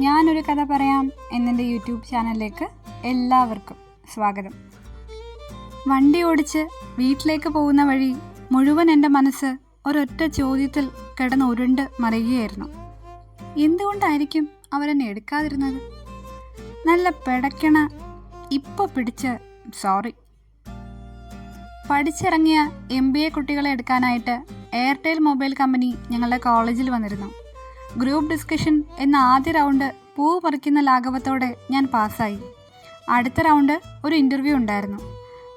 ഞാനൊരു കഥ പറയാം എന്നെന്റെ യൂട്യൂബ് ചാനലിലേക്ക് എല്ലാവർക്കും സ്വാഗതം. വണ്ടി ഓടിച്ച് വീട്ടിലേക്ക് പോകുന്ന വഴി മുഴുവൻ എന്റെ മനസ്സ് ഒരൊറ്റ ചോദ്യത്തിൽ കിടന്ന് ഉരുണ്ട് മറിയുകയായിരുന്നു. എന്തുകൊണ്ടായിരിക്കും അവരെന്നെ എടുക്കാതിരുന്നത്? നല്ല പിടയ്ക്കണ ഇപ്പോൾ പിടിച്ച് സോറി പഠിച്ചിറങ്ങിയ എം ബി എ കുട്ടികളെ എടുക്കാനായിട്ട് എയർടെൽ മൊബൈൽ കമ്പനി ഞങ്ങളുടെ കോളേജിൽ വന്നിരുന്നു. ഗ്രൂപ്പ് ഡിസ്കഷൻ എന്ന ആദ്യ റൗണ്ട് പൂ പറിക്കുന്ന ലാഘവത്തോടെ ഞാൻ പാസ്സായി. അടുത്ത റൗണ്ട് ഒരു ഇന്റർവ്യൂ ഉണ്ടായിരുന്നു.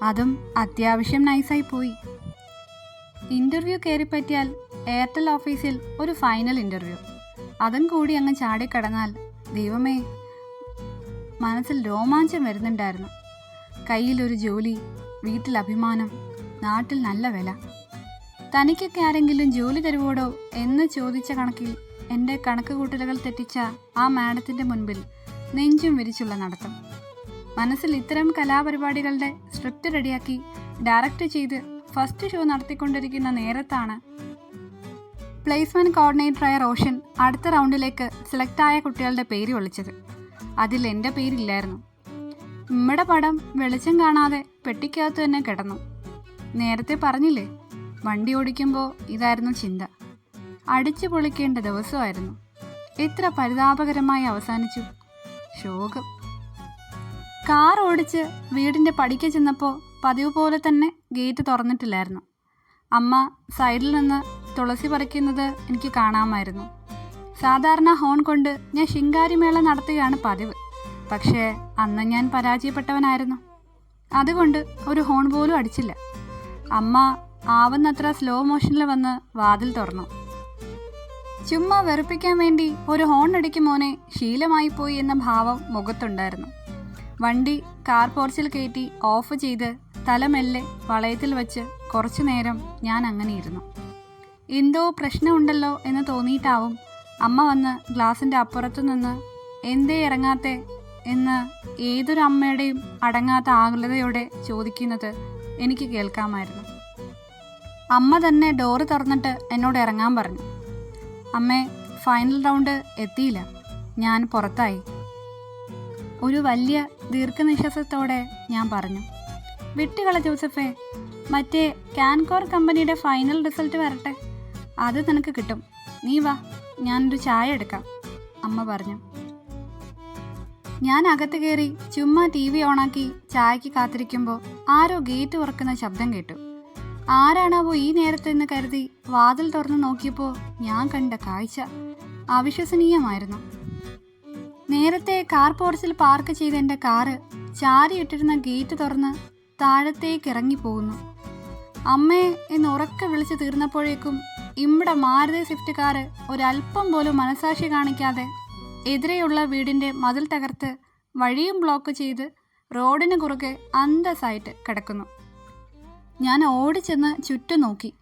അതും അത്യാവശ്യം നൈസായി പോയി. ഇന്റർവ്യൂ കയറിപ്പറ്റിയാൽ എയർടെൽ ഓഫീസിൽ ഒരു ഫൈനൽ ഇന്റർവ്യൂ അതും കൂടി അങ്ങ് ചാടിക്കടന്നാൽ ദൈവമേ മനസ്സിൽ രോമാഞ്ചം വരുന്നുണ്ടായിരുന്നു. കയ്യിലൊരു ജോലി വീട്ടിൽ അഭിമാനം നാട്ടിൽ നല്ല വില. തനിക്കൊക്കെ ആരെങ്കിലും ജോലി തരുവോടോ എന്ന് ചോദിച്ച കണക്കിൽ എന്റെ കണക്ക് കൂട്ടലുകൾ തെറ്റിച്ച ആ മാഡത്തിന്റെ മുൻപിൽ നെഞ്ചും വിരിച്ചുള്ള നടത്തം. മനസ്സിൽ ഇത്തരം കലാപരിപാടികളുടെ സ്ക്രിപ്റ്റ് റെഡിയാക്കി ഡയറക്റ്റ് ചെയ്ത് ഫസ്റ്റ് ഷോ നടത്തിക്കൊണ്ടിരിക്കുന്ന നേരത്താണ് പ്ലേസ്മെന്റ് കോർഡിനേറ്ററായ റോഷൻ അടുത്ത റൗണ്ടിലേക്ക് സെലക്ട് ആയ കുട്ടികളുടെ പേര് വിളിച്ചത്. അതിൽ എന്റെ പേരില്ലായിരുന്നു. ഇമ്മടെ പടം വെളിച്ചം കാണാതെ പെട്ടിക്കകത്ത് തന്നെ കിടന്നു. നേരത്തെ പറഞ്ഞില്ലേ വണ്ടി ഓടിക്കുമ്പോൾ ഇതായിരുന്നു ചിന്ത. അടിച്ചു പൊളിക്കേണ്ട ദിവസമായിരുന്നു. എത്ര പരിതാപകരമായി അവസാനിച്ചു ശോകം. കാർ ഓടിച്ച് വീടിന്റെ പടിക്ക് ചെന്നപ്പോൾ പതിവ് പോലെ തന്നെ ഗേറ്റ് തുറന്നിട്ടില്ലായിരുന്നു. അമ്മ സൈഡിൽ നിന്ന് തുളസി പറിക്കുന്നത് എനിക്ക് കാണാമായിരുന്നു. സാധാരണ ഹോൺ കൊണ്ട് ഞാൻ ശിങ്കാരിമേള നടത്തുകയാണ് പതിവ്. പക്ഷേ അന്ന് ഞാൻ പരാജയപ്പെട്ടവനായിരുന്നു. അതുകൊണ്ട് ഒരു ഹോൺ പോലും അടിച്ചില്ല. അമ്മ ആവുന്നത്ര സ്ലോ മോഷനിൽ വന്ന് വാതിൽ തുറന്നു. ചുമ്മാ വെറുപ്പിക്കാൻ വേണ്ടി ഒരു ഹോൺ അടിക്കും മോനെ ശീലമായി പോയി എന്ന ഭാവം മുഖത്തുണ്ടായിരുന്നു. വണ്ടി കാർ പോർച്ചിൽ കയറ്റി ഓഫ് ചെയ്ത് തലമെല്ലെ വളയത്തിൽ വെച്ച് കുറച്ചു നേരം ഞാൻ അങ്ങനെ ഇരുന്നു. എന്തോ പ്രശ്നമുണ്ടല്ലോ എന്ന് തോന്നിയിട്ടാവും അമ്മ വന്ന് ഗ്ലാസിന്റെ അപ്പുറത്തു നിന്ന് എന്തേ ഇറങ്ങാത്തെ? എന്ന് ഏതൊരു അമ്മയുടെയും അടങ്ങാത്ത ആകുലതയോടെ ചോദിക്കുന്നത് എനിക്ക് കേൾക്കാമായിരുന്നു. അമ്മ തന്നെ ഡോറ് തുറന്നിട്ട് എന്നോട് ഇറങ്ങാൻ പറഞ്ഞു. അമ്മേ ഫൈനൽ റൗണ്ട് എത്തിയില്ല. ഞാൻ പുറത്തായി. ഒരു വലിയ ദീർഘനിശ്വാസത്തോടെ ഞാൻ പറഞ്ഞു. വിട്ടുകള ജോസഫേ മറ്റേ കാൻകോർ കമ്പനിയുടെ ഫൈനൽ റിസൾട്ട് വരട്ടെ. അത് നിനക്ക് കിട്ടും. നീ വാ ഞാനൊരു ചായ എടുക്കാം അമ്മ പറഞ്ഞു. ഞാൻ അകത്ത് കയറി ചുമ്മാ ടി വി ഓണാക്കി ചായക്ക് കാത്തിരിക്കുമ്പോൾ ആരോ ഗേറ്റ് ഉറക്കുന്ന ശബ്ദം കേട്ടു. ആരാണാവോ ഈ നേരത്തെ എന്ന് കരുതി വാതിൽ തുറന്നു നോക്കിയപ്പോൾ ഞാൻ കണ്ട കാഴ്ച അവിശ്വസനീയമായിരുന്നു. നേരത്തെ കാർ പോർച്ചിൽ പാർക്ക് ചെയ്ത എന്റെ കാറ് ചാരിയിട്ടിരുന്ന ഗേറ്റ് തുറന്ന് താഴത്തേക്ക് ഇറങ്ങിപ്പോകുന്നു അമ്മേ എന്ന് ഉറക്കെ വിളിച്ചു തീർന്നപ്പോഴേക്കും ഇവിടെ മാരുതി സ്വിഫ്റ്റ് കാറ് ഒരല്പം പോലും മനസാക്ഷി കാണിക്കാതെ എതിരെയുള്ള വീടിന്റെ മതിൽ തകർത്ത് വഴിയും ബ്ലോക്ക് ചെയ്ത് റോഡിന് കുറുകെ അന്തസ്സായിട്ട് കിടക്കുന്നു. ഞാൻ ഓടിച്ചെന്ന് ചുറ്റും നോക്കി.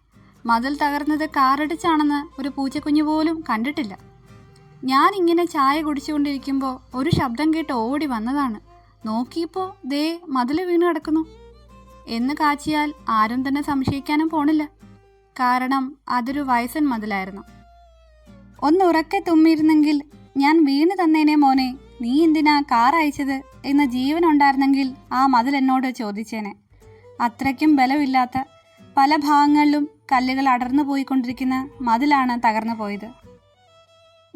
മതിൽ തകർന്നത് കാറടിച്ചാണെന്ന് ഒരു പൂച്ചക്കുഞ്ഞു പോലും കണ്ടിട്ടില്ല. ഞാൻ ഇങ്ങനെ ചായ കുടിച്ചുകൊണ്ടിരിക്കുമ്പോൾ ഒരു ശബ്ദം കേട്ട് ഓടി വന്നതാണ്. നോക്കിയപ്പോൾ ദേ മതിൽ വീണ് കിടക്കുന്നു. എന്ന് കാച്ചിയാൽ ആരും തന്നെ സംശയിക്കാനും പോണില്ല. കാരണം അതൊരു വയസ്സൻ മതിലായിരുന്നു. ഒന്ന് ഉറക്കെ തുമ്മിയിരുന്നെങ്കിൽ ഞാൻ വീണ് തന്നേനെ മോനെ നീ എന്തിനാ കാർ അയച്ചത് എന്ന ജീവൻ ഉണ്ടായിരുന്നെങ്കിൽ ആ മതിൽ എന്നോട് ചോദിച്ചേനെ. അത്രയ്ക്കും ബലമില്ലാത്ത പല ഭാഗങ്ങളിലും കല്ലുകൾ അടർന്നു പോയിക്കൊണ്ടിരിക്കുന്ന മതിലാണ് തകർന്നു പോയത്.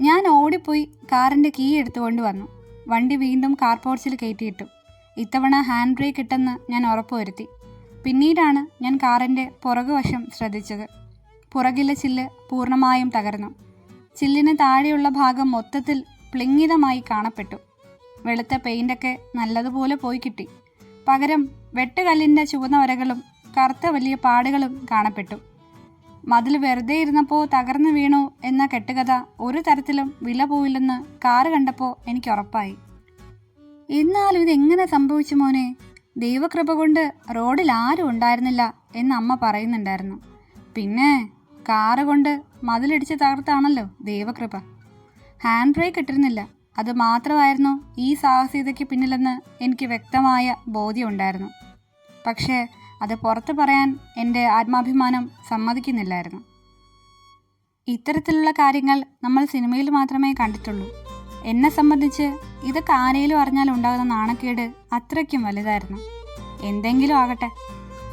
ഞാൻ ഓടിപ്പോയി കാറിന്റെ കീ എടുത്തുകൊണ്ട് വന്നു. വണ്ടി വീണ്ടും കാർ പോർച്ചിൽ കയറ്റിയിട്ടു. ഇത്തവണ ഹാൻഡ് ബ്രേക്ക് ഇട്ടെന്ന് ഞാൻ ഉറപ്പുവരുത്തി പിന്നീടാണ് ഞാൻ കാറിന്റെ പുറകുവശം ശ്രദ്ധിച്ചത്. പുറകിലെ ചില്ല് പൂർണമായും തകർന്നു. ചില്ലിന് താഴെയുള്ള ഭാഗം മൊത്തത്തിൽ പ്ലിംഗിതമായി കാണപ്പെട്ടു. വെളുത്ത പെയിന്റൊക്കെ നല്ലതുപോലെ പോയി കിട്ടി. പകരം വെട്ടുകല്ലിന്റെ ചുവന്ന വരകളും കറുത്ത വലിയ പാടുകളും കാണപ്പെട്ടു. മതിൽ വെറുതെ ഇരുന്നപ്പോൾ തകർന്നു വീണു എന്ന കെട്ടുകഥ ഒരു തരത്തിലും വില പോയില്ലെന്ന് കാറ് കണ്ടപ്പോൾ എനിക്ക് ഉറപ്പായി. എന്നാലും ഇതെങ്ങനെ സംഭവിച്ചു മോനെ? ദൈവകൃപ കൊണ്ട് റോഡിൽ ആരും ഉണ്ടായിരുന്നില്ല എന്ന് അമ്മ പറയുന്നുണ്ടായിരുന്നു. പിന്നെ കാറ് കൊണ്ട് മതിലിടിച്ച് തകർത്താണല്ലോ ദൈവകൃപ. ഹാൻഡ് ബ്രേക്ക് ഇട്ടിരുന്നില്ല. അത് മാത്രമായിരുന്നു ഈ സാഹസികതയ്ക്ക് പിന്നിലെന്ന് എനിക്ക് വ്യക്തമായ ബോധ്യമുണ്ടായിരുന്നു. പക്ഷേ അത് പുറത്തു പറയാൻ എന്റെ ആത്മാഭിമാനം സമ്മതിക്കുന്നില്ലായിരുന്നു. ഇത്തരത്തിലുള്ള കാര്യങ്ങൾ നമ്മൾ സിനിമയിൽ മാത്രമേ കണ്ടിട്ടുള്ളൂ. എന്നെ സംബന്ധിച്ച് ഇതൊക്കെ ആരെയിലും അറിഞ്ഞാൽ ഉണ്ടാകുന്ന നാണക്കേട് അത്രയ്ക്കും വലുതായിരുന്നു. എന്തെങ്കിലും ആകട്ടെ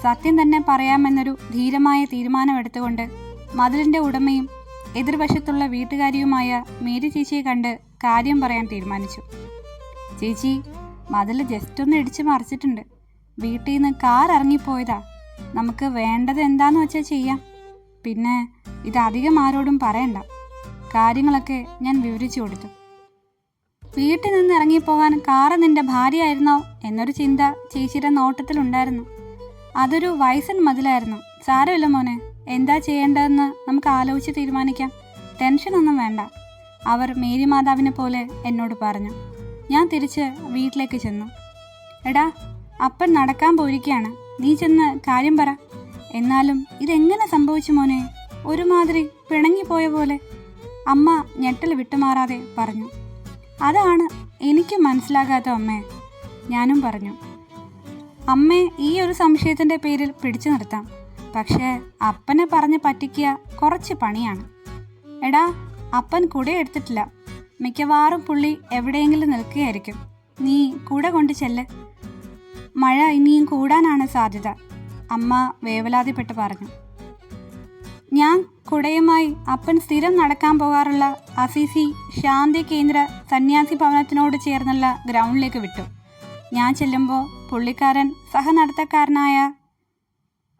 സത്യം തന്നെ പറയാമെന്നൊരു ധീരമായ തീരുമാനമെടുത്തുകൊണ്ട് മതിലിന്റെ ഉടമയും എതിർവശത്തുള്ള വീട്ടുകാരിയുമായ മേരി ചേച്ചിയെ കണ്ട് കാര്യം പറയാൻ തീരുമാനിച്ചു. ചേച്ചി മതിൽ ജസ്റ്റ് ഒന്ന് ഇടിച്ച് മറിച്ചിട്ടുണ്ട്. വീട്ടിൽ നിന്ന് കാർ ഇറങ്ങിപ്പോയതാ. നമുക്ക് വേണ്ടത് എന്താന്ന് വെച്ചാൽ ചെയ്യാം. പിന്നെ ഇത് അധികം ആരോടും പറയണ്ട. കാര്യങ്ങളൊക്കെ ഞാൻ വിവരിച്ചു കൊടുത്തു. വീട്ടിൽ നിന്ന് ഇറങ്ങിപ്പോകാൻ കാറ് നിന്റെ ഭാര്യയായിരുന്നോ എന്നൊരു ചിന്ത ചേച്ചിയുടെ നോട്ടത്തിലുണ്ടായിരുന്നു. അതൊരു വയസ്സൻ മതിലായിരുന്നു. സാരമില്ല മോനെ. എന്താ ചെയ്യേണ്ടതെന്ന് നമുക്ക് ആലോചിച്ച് തീരുമാനിക്കാം. ടെൻഷനൊന്നും വേണ്ട. അവർ മേരി മാതാവിനെ പോലെ എന്നോട് പറഞ്ഞു. ഞാൻ തിരിച്ച് വീട്ടിലേക്ക് ചെന്നു. എടാ അപ്പൻ നടക്കാൻ പോയിരിക്കുകയാണ്. നീ ചെന്ന് കാര്യം പറ. എന്നാലും ഇതെങ്ങനെ സംഭവിച്ചു മോനെ? ഒരുമാതിരി പിണങ്ങിപ്പോയ പോലെ. അമ്മ ഞെട്ടൽ വിട്ടുമാറാതെ പറഞ്ഞു. അതാണ് എനിക്ക് മനസ്സിലാകാത്ത അമ്മേ. ഞാനും പറഞ്ഞു. അമ്മേ ഈ ഒരു സംശയത്തിന്റെ പേരിൽ പിടിച്ചു നിർത്താം. പക്ഷേ അപ്പനെ പറഞ്ഞ് പറ്റിക്കുക കുറച്ച് പണിയാണ്. എടാ അപ്പൻ കുട എടുത്തിട്ടില്ല. മിക്കവാറും പുള്ളി എവിടെയെങ്കിലും നിൽക്കുകയായിരിക്കും. നീ കൂടെ കൊണ്ട് ചെല്ല്. മഴ ഇനിയും കൂടാനാണ് സാധ്യത അമ്മ വേവലാതിപ്പെട്ട് പറഞ്ഞു. ഞാൻ കുടയുമായി അപ്പൻ സ്ഥിരം നടക്കാൻ പോകാറുള്ള അസിസി ശാന്തി കേന്ദ്ര സന്യാസി ഭവനത്തിനോട് ചേർന്നുള്ള ഗ്രൗണ്ടിലേക്ക് വിട്ടു. ഞാൻ ചെല്ലുമ്പോൾ പുള്ളിക്കാരൻ സഹനടത്തക്കാരനായ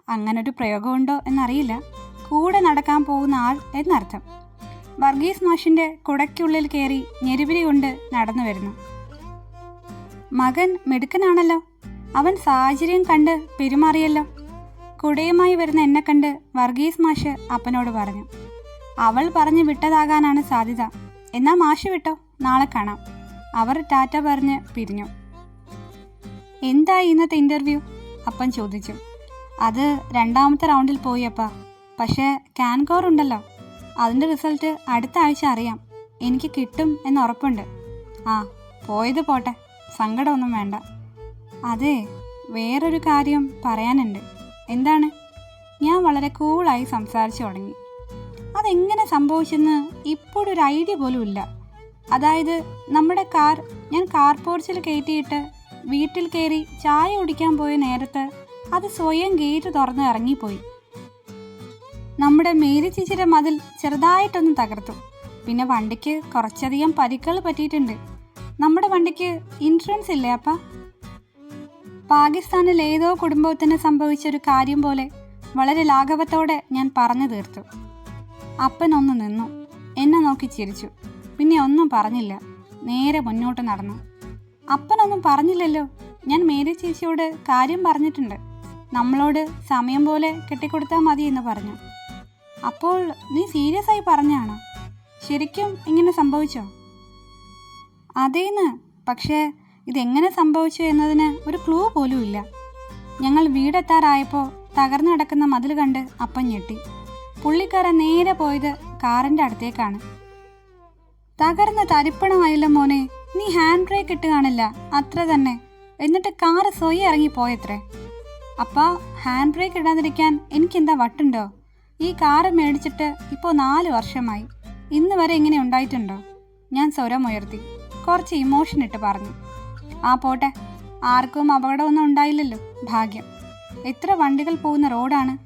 അങ്ങനൊരു പ്രയോഗമുണ്ടോ എന്നറിയില്ല. കൂടെ നടക്കാൻ പോകുന്ന ആൾ എന്നർത്ഥം. വർഗീസ് മാഷിന്റെ കുടയ്ക്കുള്ളിൽ കയറി ഞെരുവിരി കൊണ്ട് നടന്നു വരുന്നു. മകൻ മിടുക്കനാണല്ലോ. അവൻ സാഹചര്യം കണ്ട് പെരുമാറിയല്ലോ. കുടയുമായി വരുന്ന എന്നെ കണ്ട് വർഗീസ് മാഷ് അപ്പനോട് പറഞ്ഞു അവൾ പറഞ്ഞു വിട്ടതാകാനാണ് സാധ്യത. എന്നാ മാഷ് വിട്ടോ? നാളെ കാണാം. അവർ ടാറ്റ പറഞ്ഞ് പിരിഞ്ഞു. എന്തായി ഇന്നത്തെ ഇന്റർവ്യൂ അപ്പൻ ചോദിച്ചു. അത് രണ്ടാമത്തെ റൗണ്ടിൽ പോയി അപ്പാ. പക്ഷേ കാൻകോർ ഉണ്ടല്ലോ. അതിന്റെ റിസൾട്ട് അടുത്ത ആഴ്ച അറിയാം. എനിക്ക് കിട്ടും എന്ന് ഉറപ്പുണ്ട്. ആ പോയത് പോട്ടെ. സങ്കടമൊന്നും വേണ്ട. അതെ വേറൊരു കാര്യം പറയാനുണ്ട്. എന്താണ്? ഞാൻ വളരെ കൂളായി സംസാരിച്ചു തുടങ്ങി. അതെങ്ങനെ സംഭവിച്ചെന്ന് ഒരു ഐഡിയ പോലും ഇല്ല. അതായത് നമ്മുടെ കാർ ഞാൻ കാർ പോർച്ചിൽ കയറ്റിയിട്ട് വീട്ടിൽ കയറി ചായ കുടിക്കാൻ പോയ നേരത്ത് അത് സ്വയം ഗേറ്റ് തുറന്ന് ഇറങ്ങിപ്പോയി. നമ്മുടെ മേരി ചേച്ചിയുടെ മതിൽ ചെറുതായിട്ടൊന്ന് തകർത്തു. പിന്നെ വണ്ടിക്ക് കുറച്ചധികം പരിക്കൾ പറ്റിയിട്ടുണ്ട്. നമ്മുടെ വണ്ടിക്ക് ഇൻഷുറൻസ് ഇല്ലേ അപ്പ? പാകിസ്ഥാനിൽ ഏതോ കുടുംബത്തിന് സംഭവിച്ച ഒരു കാര്യം പോലെ വളരെ ലാഘവത്തോടെ ഞാൻ പറഞ്ഞു തീർത്തു. അപ്പൻ ഒന്ന് നിന്നു. എന്നെ നോക്കി ചിരിച്ചു. പിന്നെ ഒന്നും പറഞ്ഞില്ല. നേരെ മുന്നോട്ട് നടന്നു. അപ്പനൊന്നും പറഞ്ഞില്ലല്ലോ. ഞാൻ മേരി ചേച്ചിയോട് കാര്യം പറഞ്ഞിട്ടുണ്ട്. നമ്മളോട് സമയം പോലെ കെട്ടിക്കൊടുത്താൽ മതി എന്ന് പറഞ്ഞു. അപ്പോൾ നീ സീരിയസ് ആയി പറഞ്ഞാണോ? ശരിക്കും ഇങ്ങനെ സംഭവിച്ചോ? അതേന്ന് പക്ഷേ ഇതെങ്ങനെ സംഭവിച്ചു എന്നതിന് ഒരു ക്ലൂ പോലും ഇല്ല. ഞങ്ങൾ വീടെത്താറായപ്പോൾ തകർന്നു കിടക്കുന്ന മതിൽ കണ്ട് അപ്പം ഞെട്ടി. പുള്ളിക്കാരൻ നേരെ പോയത് കാറിന്റെ അടുത്തേക്കാണ്. തകർന്ന തരിപ്പണമായില്ല മോനെ നീ ഹാൻഡ് ബ്രേക്ക് ഇട്ട് കാണില്ല അത്ര തന്നെ. എന്നിട്ട് കാറ് സ്വയം ഇറങ്ങിപ്പോയത്രേ. അപ്പാ ഹാൻഡ് ബ്രേക്ക് ഇടാതിരിക്കാൻ എനിക്കെന്താ വട്ടുണ്ടോ? ഈ കാറ് മേടിച്ചിട്ട് ഇപ്പോൾ നാല് വർഷമായി. ഇന്ന് വരെ ഇങ്ങനെ ഉണ്ടായിട്ടുണ്ടോ? ഞാൻ സ്വരം ഉയർത്തി. കുറച്ച് ഇമോഷൻ ഇട്ട് പറഞ്ഞു. ആ പോട്ടെ ആർക്കും അപകടമൊന്നും ഉണ്ടായില്ലല്ലോ ഭാഗ്യം. എത്ര വണ്ടികൾ പോകുന്ന റോഡാണ്.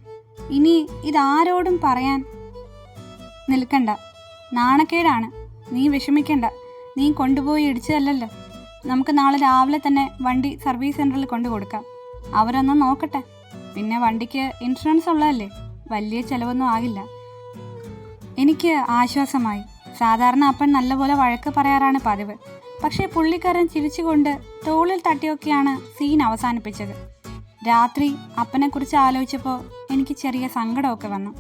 ഇനി ഇതാരോടും പറയാൻ നിൽക്കണ്ട. നാണക്കേടാണ്. നീ വിഷമിക്കണ്ട. നീ കൊണ്ടുപോയി ഇടിച്ചതല്ലല്ലോ. നമുക്ക് നാളെ രാവിലെ തന്നെ വണ്ടി സർവീസ് സെന്ററിൽ കൊണ്ടു കൊടുക്കാം അവരൊന്ന് നോക്കട്ടെ. പിന്നെ വണ്ടിക്ക് ഇൻഷുറൻസ് ഉള്ളതല്ലേ? വലിയ ചിലവൊന്നും ആകില്ല. എനിക്ക് ആശ്വാസമായി. സാധാരണ അപ്പൻ നല്ലപോലെ വഴക്ക് പറയാറാണ് പതിവ്. പക്ഷേ പുള്ളിക്കാരൻ ചിരിച്ചുകൊണ്ട് തോളിൽ തട്ടിയൊക്കെയാണ് സീൻ അവസാനിപ്പിച്ചത്. രാത്രി അപ്പനെക്കുറിച്ച് ആലോചിച്ചപ്പോൾ എനിക്ക് ചെറിയ സങ്കടമൊക്കെ വന്നു.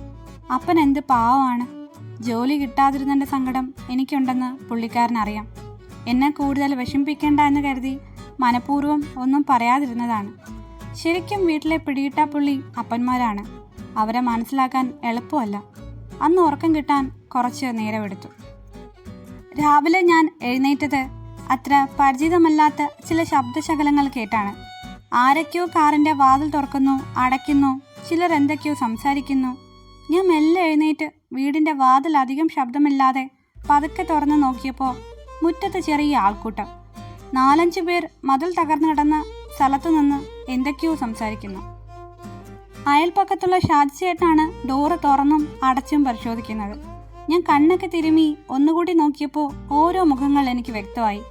അപ്പൻ എന്ത് പാവമാണ്. ജോലി കിട്ടാതിരുന്നതിന്റെ സങ്കടം എനിക്കുണ്ടെന്ന് പുള്ളിക്കാരൻ അറിയാം എന്നെ കൂടുതൽ വിഷമിപ്പിക്കേണ്ട എന്ന് കരുതി മനഃപൂർവം ഒന്നും പറയാതിരുന്നതാണ്. ശരിക്കും വീട്ടിലെ പിടികിട്ടാ പുള്ളി അപ്പന്മാരാണ്. അവരെ മനസ്സിലാക്കാൻ എളുപ്പമല്ല. അന്ന് ഉറക്കം കിട്ടാൻ കുറച്ച് നേരമെടുത്തു. രാവിലെ ഞാൻ എഴുന്നേറ്റത് അത്ര പരിചിതമല്ലാത്ത ചില ശബ്ദശകലങ്ങൾ കേട്ടാണ്. ആരൊക്കെയോ കാറിന്റെ വാതിൽ തുറക്കുന്നു അടയ്ക്കുന്നു ചിലർ എന്തൊക്കെയോ സംസാരിക്കുന്നു. ഞാൻ മെല്ലെ എഴുന്നേറ്റ് വീടിന്റെ വാതിൽ അധികം ശബ്ദമില്ലാതെ പതുക്കെ തുറന്ന് നോക്കിയപ്പോൾ മുറ്റത്ത് ചെറിയ ആൾക്കൂട്ടം. നാലഞ്ചു പേർ മതിൽ തകർന്നു കിടന്ന സ്ഥലത്തു നിന്ന് എന്തൊക്കെയോ സംസാരിക്കുന്നു. അയൽപ്പക്കത്തുള്ള ഷാജി ചേട്ടനാണ് ഡോറ് തുറന്നും അടച്ചും പരിശോധിക്കുന്നത്. ഞാൻ കണ്ണൊക്കെ തിരുമി ഒന്നുകൂടി നോക്കിയപ്പോൾ ഓരോ മുഖങ്ങൾ എനിക്ക് വ്യക്തമായി.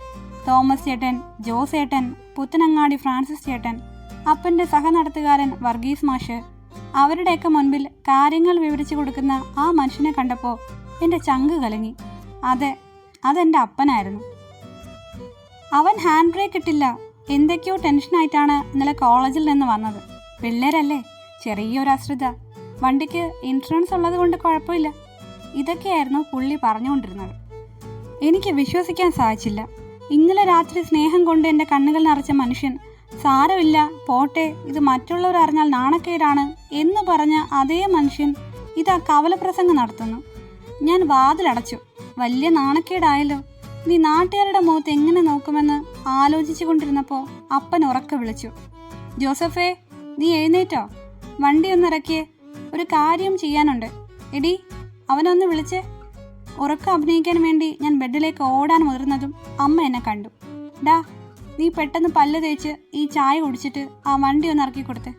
തോമസ് ചേട്ടൻ ജോസ് ചേട്ടൻ പുത്തനങ്ങാടി ഫ്രാൻസിസ് ചേട്ടൻ അപ്പന്റെ സഹനടത്തുകാരൻ വർഗീസ് മാഷ്. അവരുടെയൊക്കെ മുൻപിൽ കാര്യങ്ങൾ വിവരിച്ചു കൊടുക്കുന്ന ആ മനുഷ്യനെ കണ്ടപ്പോൾ എന്റെ ചങ്ക് കലങ്ങി. അതെ അതെന്റെ അപ്പനായിരുന്നു. അവൻ ഹാൻഡ് ബ്രേക്ക് ഇട്ടില്ല എന്തൊക്കെയോ ടെൻഷനായിട്ടാണ് ഇന്നലെ കോളേജിൽ നിന്ന് വന്നത്. പിള്ളേരല്ലേ? ചെറിയൊരു അശ്രദ്ധ. വണ്ടിക്ക് ഇൻഷുറൻസ് ഉള്ളത് കൊണ്ട് കുഴപ്പമില്ല. ഇതൊക്കെയായിരുന്നു പുള്ളി പറഞ്ഞുകൊണ്ടിരുന്നത്. എനിക്ക് വിശ്വസിക്കാൻ സാധിച്ചില്ല. ഇന്നലെ രാത്രി സ്നേഹം കൊണ്ട് എന്റെ കണ്ണുകൾ നിറച്ച മനുഷ്യൻ സാരമില്ല പോട്ടെ ഇത് മറ്റുള്ളവർ അറിഞ്ഞാൽ നാണക്കേടാണ് എന്ന് പറഞ്ഞ അതേ മനുഷ്യൻ ഇതാ കവലപ്രസംഗം നടത്തുന്നു. ഞാൻ വാതിലടച്ചു. വലിയ നാണക്കേടായല്ലോ നീ നാട്ടുകാരുടെ മുഖത്ത് എങ്ങനെ നോക്കുമെന്ന് ആലോചിച്ചു കൊണ്ടിരുന്നപ്പോൾ അപ്പൻ ഉറക്കെ വിളിച്ചു. ജോസഫേ നീ എഴുന്നേറ്റോ? വണ്ടി ഒന്ന് ഇറക്കിയേ ഒരു കാര്യം ചെയ്യാനുണ്ട്. എടി അവനൊന്ന് വിളിച്ചേ. ഉറക്കം അഭിനയിക്കാൻ വേണ്ടി ഞാൻ ബെഡിലേക്ക് ഓടാൻ മുതിർന്നതും അമ്മ എന്നെ കണ്ടു. ഡാ നീ പെട്ടെന്ന് പല്ല് തേച്ച് ഈ ചായ കുടിച്ചിട്ട് ആ വണ്ടി ഒന്ന് ഇറക്കി കൊടുത്തേ.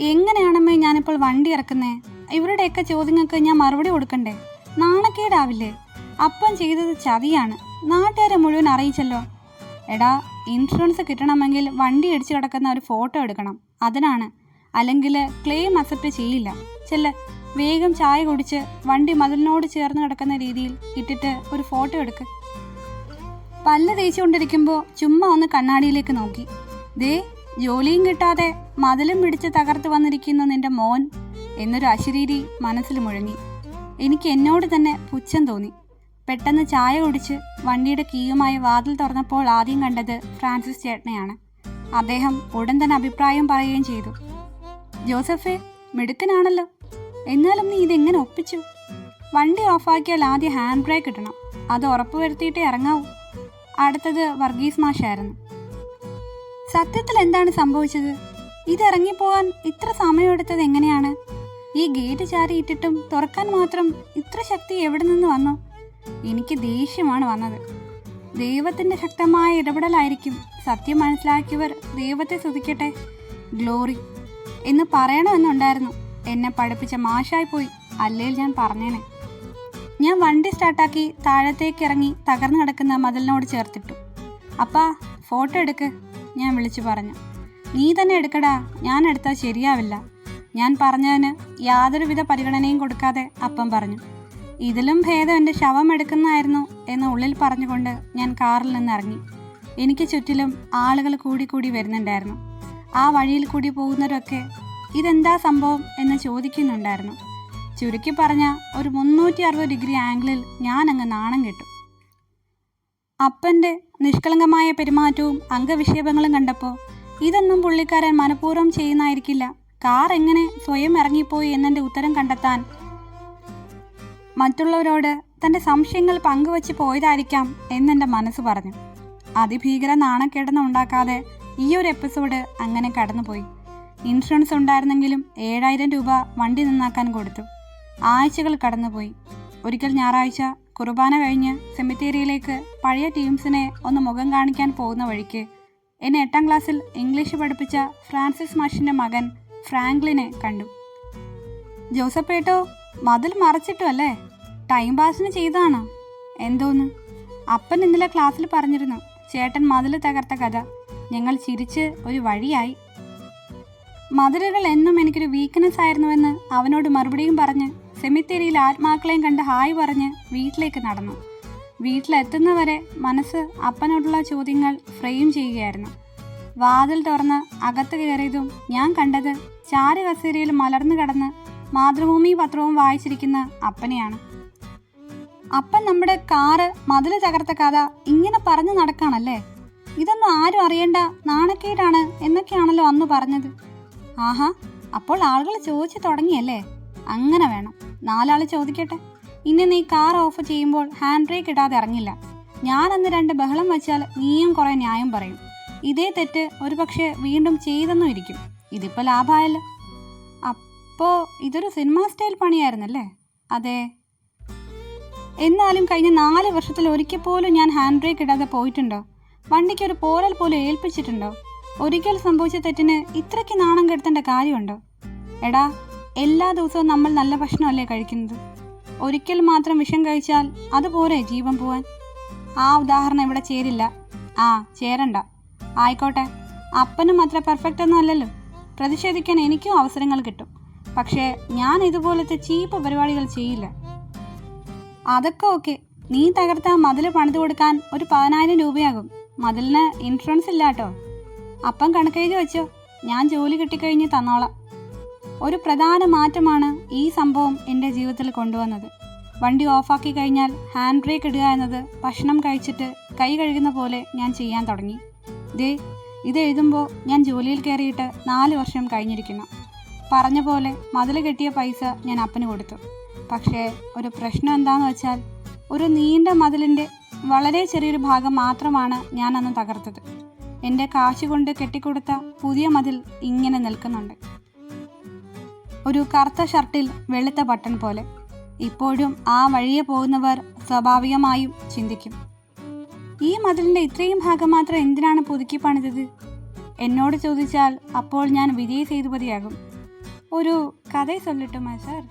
എങ്ങനെയാണമ്മേ ഞാനിപ്പോൾ വണ്ടി ഇറക്കുന്നേ? ഇവരുടെയൊക്കെ ചോദ്യങ്ങൾക്ക് ഞാൻ മറുപടി കൊടുക്കണ്ടേ? നാണക്കേടാവില്ലേ? അപ്പം ചെയ്തത് ചതിയാണ്. നാട്ടുകാരെ മുഴുവൻ അറിയിച്ചല്ലോ. എടാ ഇൻഷുറൻസ് കിട്ടണമെങ്കിൽ വണ്ടി അടിച്ചു കിടക്കുന്ന ഒരു ഫോട്ടോ എടുക്കണം. അതിനാണ്. അല്ലെങ്കിൽ ക്ലെയിം അക്സെപ്റ്റ് ചെയ്യില്ല. ചെല്ല. വേഗം ചായ കുടിച്ച് വണ്ടി മതിലിനോട് ചേർന്ന് കിടക്കുന്ന രീതിയിൽ ഇട്ടിട്ട് ഒരു ഫോട്ടോ എടുക്ക്. പല്ല് തേച്ചുകൊണ്ടിരിക്കുമ്പോൾ ചുമ്മാ ഒന്ന് കണ്ണാടിയിലേക്ക് നോക്കി. ദേ ജോലിയും കിട്ടാതെ മതിലും പിടിച്ച് തകർത്ത് വന്നിരിക്കുന്ന നിന്റെ മോൻ എന്നൊരു അശരീരി മനസ്സിൽ മുഴങ്ങി. എനിക്ക് എന്നോട് തന്നെ പുച്ഛം തോന്നി. പെട്ടെന്ന് ചായ കുടിച്ച് വണ്ടിയുടെ കീയുമായി വാതിൽ തുറന്നപ്പോൾ ആദ്യം കണ്ടത് ഫ്രാൻസിസ് ചേട്ടനെയാണ്. അദ്ദേഹം ഉടൻ തന്നെ അഭിപ്രായം പറയുകയും ചെയ്തു. ജോസഫെ മിടുക്കനാണല്ലോ. എന്നാലും നീ ഇതെങ്ങനെ ഒപ്പിച്ചു? വണ്ടി ഓഫാക്കിയാൽ ആദ്യം ഹാൻഡ് ബ്രേക്ക് ഇടണം. അത് ഉറപ്പുവരുത്തിയിട്ടേ ഇറങ്ങാവൂ. അടുത്തത് വർഗീസ് മാഷായിരുന്നു. സത്യത്തിൽ എന്താണ് സംഭവിച്ചത്? ഇത് ഇറങ്ങിപ്പോകാൻ ഇത്ര സമയമെടുത്തത് എങ്ങനെയാണ്? ഈ ഗേറ്റ് ചാരിയിട്ടിട്ടും തുറക്കാൻ മാത്രം ഇത്ര ശക്തി എവിടെ നിന്ന് വന്നു? എനിക്ക് ദേഷ്യമാണ് വന്നത്. ദൈവത്തിന്റെ ശക്തമായ ഇടപെടലായിരിക്കും സത്യം മനസ്സിലാക്കിയവർ ദൈവത്തെ സ്തുതിക്കട്ടെ. ഗ്ലോറി. എന്ന് പറയണമെന്നുണ്ടായിരുന്നു. എന്നെ പഠിപ്പിച്ച മാഷായി പോയി അല്ലെങ്കിൽ ഞാൻ പറഞ്ഞേനെ. ഞാൻ വണ്ടി സ്റ്റാർട്ടാക്കി താഴത്തേക്ക് ഇറങ്ങി തകർന്നു കിടക്കുന്ന മതിലിനോട് ചേർത്തിട്ടു. അപ്പാ ഫോട്ടോ എടുക്ക് ഞാൻ വിളിച്ചു പറഞ്ഞു. നീ തന്നെ എടുക്കടാ. ഞാൻ എടുത്താൽ ശരിയാവില്ല. ഞാൻ പറഞ്ഞതിന് യാതൊരുവിധ പരിഗണനയും കൊടുക്കാതെ അപ്പം പറഞ്ഞു. ഇതിലും ഭേദം എന്റെ ശവം എടുക്കുന്നതായിരുന്നു എന്ന് ഉള്ളിൽ പറഞ്ഞുകൊണ്ട് ഞാൻ കാറിൽ നിന്ന് ഇറങ്ങി എനിക്ക് ചുറ്റിലും ആളുകൾ കൂടി കൂടി വരുന്നുണ്ടായിരുന്നു. ആ വഴിയിൽ കൂടി പോകുന്നവരൊക്കെ ഇതെന്താ സംഭവം? എന്ന് ചോദിക്കുന്നുണ്ടായിരുന്നു. ചുരുക്കി പറഞ്ഞ ഒരു മുന്നൂറ്റി അറുപത് ഡിഗ്രി ആംഗിളിൽ ഞാൻ അങ്ങ് നാണം കിട്ടും. അപ്പന്റെ നിഷ്കളങ്കമായ പെരുമാറ്റവും അംഗവിക്ഷേപങ്ങളും കണ്ടപ്പോൾ ഇതൊന്നും പുള്ളിക്കാരൻ മനഃപൂർവം ചെയ്യുന്നതായിരിക്കില്ല. കാർ എങ്ങനെ സ്വയം ഇറങ്ങിപ്പോയി എന്നെന്റെ ഉത്തരം കണ്ടെത്താൻ മറ്റുള്ളവരോട് തന്റെ സംശയങ്ങൾ പങ്കുവച്ച് പോയതായിരിക്കാം എന്നെന്റെ മനസ്സ് പറഞ്ഞു. അതിഭീകര നാണക്കേടൊന്നും ഉണ്ടാക്കാതെ ഈ ഒരു എപ്പിസോഡ് അങ്ങനെ കടന്നുപോയി. ഇൻഷുറൻസ് ഉണ്ടായിരുന്നെങ്കിലും ഏഴായിരം രൂപ വണ്ടി നന്നാക്കാൻ കൊടുത്തു. ആഴ്ചകൾ കടന്നുപോയി. ഒരിക്കൽ ഞായറാഴ്ച കുർബാന കഴിഞ്ഞ് സെമിത്തേരിയിലേക്ക് പഴയ ടീംസിനെ ഒന്ന് മുഖം കാണിക്കാൻ പോകുന്ന വഴിക്ക് എന്നെ എട്ടാം ക്ലാസ്സിൽ ഇംഗ്ലീഷ് പഠിപ്പിച്ച ഫ്രാൻസിസ് മാഷിന്റെ മകൻ ഫ്രാങ്ക്ലിനെ കണ്ടു. ജോസപ്പേട്ടോ മതിൽ മറച്ചിട്ടുമല്ലേ ടൈം പാസിന് ചെയ്താണ് എന്തോന്ന്? അപ്പൻ ഇന്നലെ ക്ലാസ്സിൽ പറഞ്ഞിരുന്നു ചേട്ടൻ മതിൽ തകർത്ത കഥ. ഞങ്ങൾ ചിരിച്ച് ഒരു വഴിയായി. മതിലുകൾ എന്നും എനിക്കൊരു വീക്ക്നെസ് ആയിരുന്നുവെന്ന് അവനോട് മറുപടിയും പറഞ്ഞ് സെമിത്തേരിയിൽ ആത്മാക്കളെയും കണ്ട് ഹായ് പറഞ്ഞ് വീട്ടിലേക്ക് നടന്നു. വീട്ടിലെത്തുന്നവരെ മനസ്സ് അപ്പനോടുള്ള ചോദ്യങ്ങൾ ഫ്രെയിം ചെയ്യുകയായിരുന്നു. വാതിൽ തുറന്ന് അകത്ത് കയറിയതും ഞാൻ കണ്ടത് ചാരു കസേരയിൽ മലർന്നു കിടന്ന് മാതൃഭൂമി പത്രവും വായിച്ചിരിക്കുന്ന അപ്പനെയാണ്. അപ്പൻ നമ്മുടെ കാറ് മതിൽ തകർത്ത കഥ ഇങ്ങനെ പറഞ്ഞു നടക്കാണല്ലേ? ഇതൊന്നും ആരും അറിയേണ്ട നാണക്കേടാണ് എന്നൊക്കെയാണല്ലോ അന്ന് പറഞ്ഞത്. ആഹാ അപ്പോൾ ആളുകൾ ചോദിച്ചു തുടങ്ങിയല്ലേ? അങ്ങനെ വേണം. നാലാൾ ചോദിക്കട്ടെ. ഇന്ന് നീ കാർ ഓഫ് ചെയ്യുമ്പോൾ ഹാൻഡ് ബ്രേക്ക് ഇടാതെ ഇറങ്ങില്ല. ഞാൻ അന്ന് രണ്ട് ബഹളം വെച്ചാൽ നീയും കുറെ ന്യായം പറയും. ഇതേ തെറ്റ് ഒരുപക്ഷെ വീണ്ടും ചെയ്തെന്നും ഇരിക്കും. ഇതിപ്പോൾ ലാഭമായല്ലോ അപ്പോൾ ഇതൊരു സിനിമാ സ്റ്റൈൽ പണിയായിരുന്നല്ലേ? അതെ. എന്നാലും കഴിഞ്ഞ നാല് വർഷത്തിൽ ഒരിക്കൽ പോലും ഞാൻ ഹാൻഡ് ബ്രേക്ക് ഇടാതെ പോയിട്ടുണ്ടോ? വണ്ടിക്ക് ഒരു പോരൽ പോലും ഏൽപ്പിച്ചിട്ടുണ്ടോ? ഒരിക്കൽ സംഭവിച്ച തെറ്റിന് ഇത്രയ്ക്ക് നാണം കെടുത്തേണ്ട കാര്യമുണ്ടോ? എടാ എല്ലാ ദിവസവും നമ്മൾ നല്ല ഭക്ഷണമല്ലേ കഴിക്കുന്നത്? ഒരിക്കൽ മാത്രം വിഷം കഴിച്ചാൽ അതുപോരെ ജീവൻ പോവാൻ. ആ ഉദാഹരണം ഇവിടെ ചേരില്ല. ആ ചേരണ്ട. ആയിക്കോട്ടെ. അപ്പനും അത്ര പെർഫെക്റ്റ് ഒന്നും അല്ലല്ലോ. പ്രതിഷേധിക്കാൻ എനിക്കും അവസരങ്ങൾ കിട്ടും. പക്ഷേ ഞാൻ ഇതുപോലത്തെ ചീപ്പ് പരിപാടികൾ ചെയ്യില്ല. അതൊക്കെ ഓക്കെ നീ തകർത്ത മതിൽ പണിത് കൊടുക്കാൻ ഒരു പതിനായിരം രൂപയാകും. മതിലിന് ഇൻഷുറൻസ് ഇല്ല കേട്ടോ. അപ്പം കണക്കെഴുതി വെച്ചോ. ഞാൻ ജോലി കിട്ടിക്കഴിഞ്ഞ് തന്നോളാം. ഒരു പ്രധാന മാറ്റമാണ് ഈ സംഭവം എന്റെ ജീവിതത്തിൽ കൊണ്ടുവന്നത്. വണ്ടി ഓഫാക്കി കഴിഞ്ഞാൽ ഹാൻഡ് ബ്രേക്ക് ഇടുക എന്നത് ഭക്ഷണം കഴിച്ചിട്ട് കൈ കഴുകുന്ന പോലെ ഞാൻ ചെയ്യാൻ തുടങ്ങി. ദേ ഇത് എഴുതുമ്പോൾ ഞാൻ ജോലിയിൽ കയറിയിട്ട് നാല് വർഷം കഴിഞ്ഞിരിക്കുന്നു. പറഞ്ഞ പോലെ മതിൽ കെട്ടിയ പൈസ ഞാൻ അപ്പന് കൊടുത്തു. പക്ഷേ ഒരു പ്രശ്നം എന്താണെന്ന് വെച്ചാൽ ഒരു നീണ്ട മതിലിന്റെ വളരെ ചെറിയൊരു ഭാഗം മാത്രമാണ് ഞാൻ അന്ന് തകർത്തത്. എന്റെ കാശ് കൊണ്ട് കെട്ടിക്കൊടുത്ത പുതിയ മതിൽ ഇങ്ങനെ നിൽക്കുന്നുണ്ട്. ഒരു കറുത്ത ഷർട്ടിൽ വെളുത്ത ബട്ടൺ പോലെ. ഇപ്പോഴും ആ വഴിയെ പോകുന്നവർ സ്വാഭാവികമായും ചിന്തിക്കും. ഈ മതിലിന്റെ ഇത്രയും ഭാഗം മാത്രം എന്തിനാണ് പുതുക്കി പണിതത്? എന്നോട് ചോദിച്ചാൽ അപ്പോൾ ഞാൻ വിജയ് സേതുപതിയാകും. ഒരു കഥ ചൊല്ലിട്ടുമാ സാർ